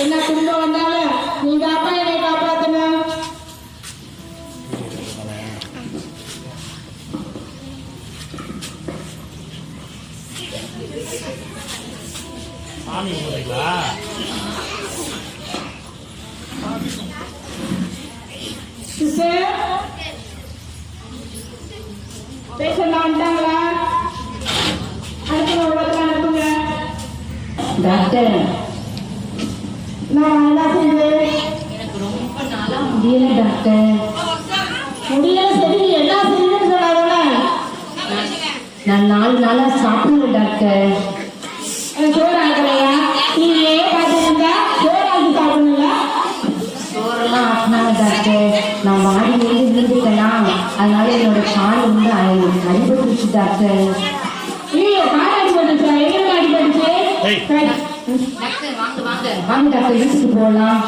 என்ன குடும்பம் வந்தாலும் நீங்க அப்பா என்னை காப்பாத்தணும். சாமி சிஸ்டர் பேஷண்ட் வந்துட்டாங்களா அடுத்த டாக்டர் முடியல டாக்டர். முடியல சரி என்ன செஞ்சேன்னு சொல்லாதவன நான் நாலு நாளா சாப்பிடல டாக்டர். சோறு ஆகலையா நீங்களே பார்த்துருந்தா சோறு ஆக்கி சாப்பிடணும்ல? சோறெல்லாம் டாக்டர். நான் மாடியிலேருந்து விழுந்துட்டேனா? அதனால என்னோட கால் வந்து அடி- அடிபட்டுருச்சு டாக்டர். ஐயோ கால் அடிபட்டுச்சா. எங்க அடிபட்டுச்சு? வாங்க டாக்டர் வீட்டுக்கு போகலாம்.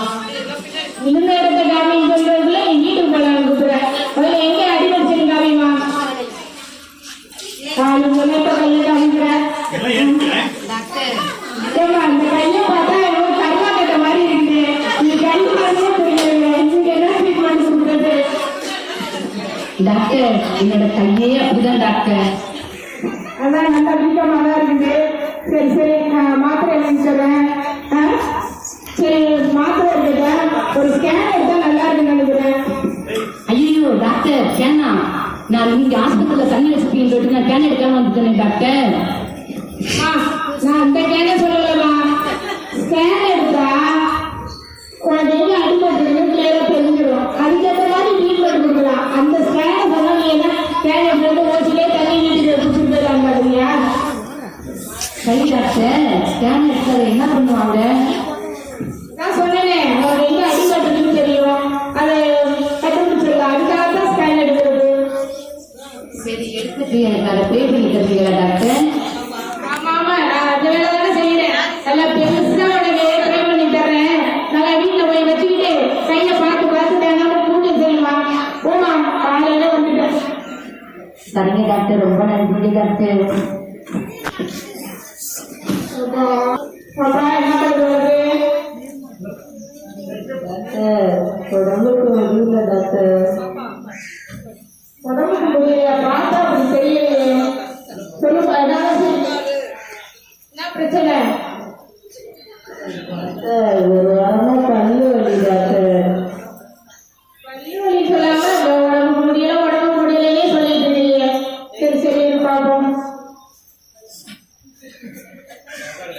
டாக்டர் என்னோட கையே அப்படிதான் டாக்டர் அதான் நல்லா வீக்கமா தான் இருக்குது சரி சரி. நான் மாத்திரை எழுதி சரி மாத்திரை எடுத்துட்டேன் ஒரு ஸ்கேன் எடுத்தா நல்லா இருக்குன்னு நினைக்கிறேன். ஐயோ டாக்டர் கேனா நான் இங்க ஆஸ்பத்திரியில தண்ணி வச்சிருக்கேன்னு சொல்லிட்டு நான் கேன் எடுக்காம வந்துட்டேன் டாக்டர் நான் அந்த கேன சொல்லலமா ஸ்கேன் எடுத்தா உனக்கு எங்க அடிபட்டுருக்குன்னு தெரிஞ்சிடும். அதுக்கேற்ற மாதிரி ட்ரீட்மெண்ட் கொடுக்கலாம். அந்த ஸ்கேனை சொன்னா நீ எடுத்து ஓசிலே தண்ணி வீட்டுக்கு பிடிச்சிட்டு பாருங்கயா சரி டாக்டர் ஸ்கேன் எடுத்ததை என்ன பண்ணுவாங்க நான் சொன்னேனே உனக்கு எங்க அடிபட்டுருக்குன்னு தெரியும். அதை கண்டுபிடிச்சிடலாம் அதுக்காக தான் ஸ்கேன் எடுக்கிறது. சரி எடுத்துட்டு எனக்கு அதை பே பண்ணி தருவீங்களா டாக்டர் சரிங்க டாக்டர் ரொம்ப நன்றி டாக்டர்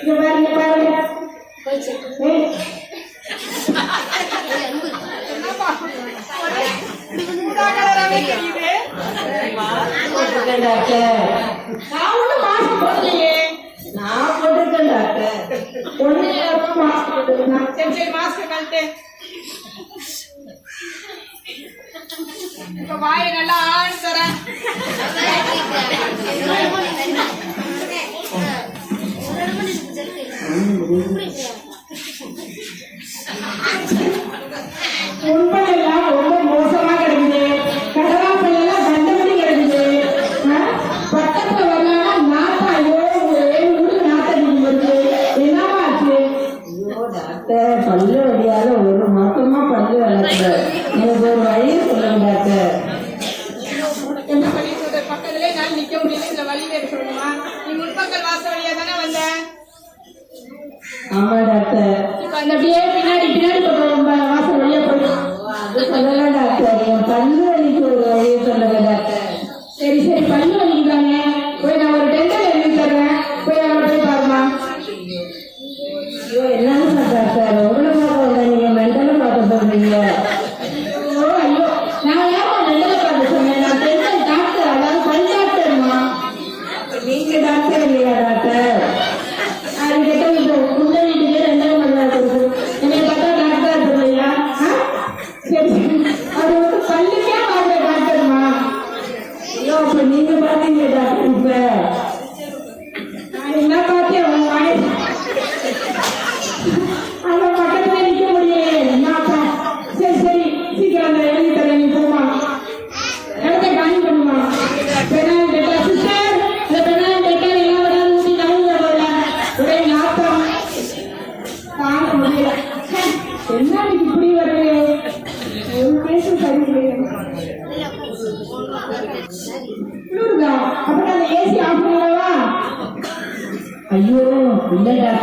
இங்க போட்டிருக்கேன் டாக்டர் நான் மாஸ்க் போட்டிருக்கேன் சரி சரி மாஸ்க் கழட்டு இப்ப வாயை நல்லா ஆண் தரேன் ¡Gracias! அப்படியே பின்னாடி பின்னாடி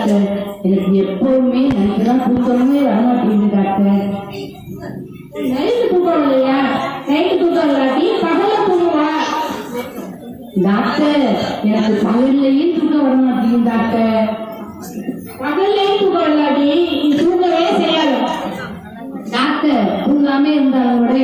டாக்டர் எனக்கு எப்பவுமே நைட்டு தான் தூக்கமே வரமாட்டேங்குது டாக்டர் நைட்டு தூக்கம் இல்லையா நைட்டு தூக்கம் இல்லாட்டி பகல தூங்குவா? டாக்டர் எனக்கு பகல்லையும் தூக்கம் வர மாட்டேங்குது டாக்டர். பகல்லையும் தூக்கம் இல்லாட்டி தூங்கவே செய்யாது. டாக்டர் தூங்காம இருந்தாலும் கூட